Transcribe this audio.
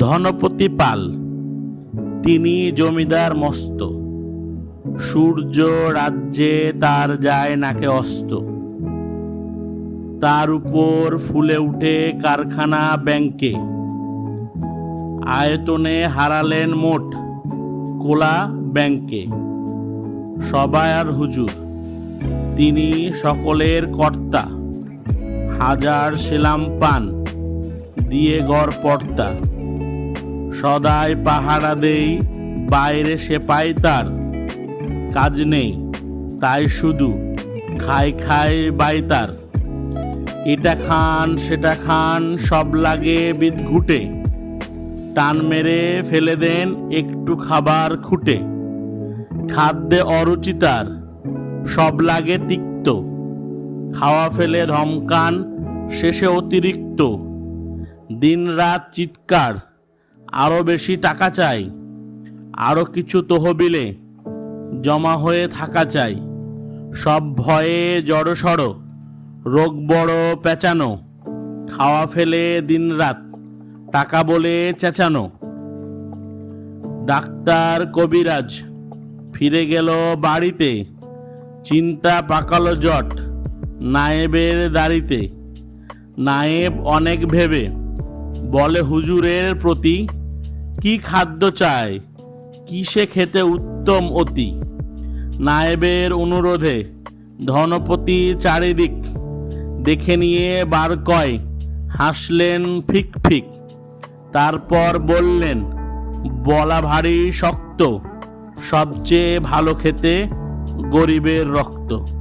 ধনপতি পাল তিনি জমিদার মস্ত। সূর্য রাজ্যে তার যায় নাকে অস্ত। তার উপর ফুলে উঠে কারখানা ব্যাংকে। আয়তনে হারালেন মোট কোলা ব্যাংকে। সবায়ার হুজুর, তিনি সকলের কর্তা। হাজার সেলাম পান, দিয়ে গড় পর্তা সদাই পাহারা দেই, বাইরে সে পাই তার কাজ নেই, তাই শুধু খাই খাই বাই তার। এটা খান, সেটা খান, সব লাগে বিদ ঘুটে। টান মেরে ফেলে দেন একটু খাবার খুঁটে। খাদ্যে অরুচিতার সব লাগে তিক্ত। খাওয়া ফেলে ধমকান, শেষে অতিরিক্ত। দিন রাত চিৎকার আরও বেশি টাকা চাই আরও কিছু তহবিলে জমা হয়ে থাকা চাই। সব ভয়ে জড়সড়, রোগ বড় পেঁচানো, খাওয়া ফেলে দিনরাত, টাকা বলে চেঁচানো। ডাক্তার কবিরাজ ফিরে গেল বাড়িতে, চিন্তা পাকালো জট নায়েবের দাড়িতে। নায়েব অনেক ভেবে, বলে হুজুরের প্রতি কি খাদ্য চায় কিসে খেতে উত্তম অতি? নায়েবের অনুরোধে ধনপতি চারিদিক দেখে নিয়ে বার কয়, হাসলেন ফিক ফিক। তারপর বললেন, বলা ভারী শক্ত, সবচেয়ে ভালো খেতে গরিবের রক্ত।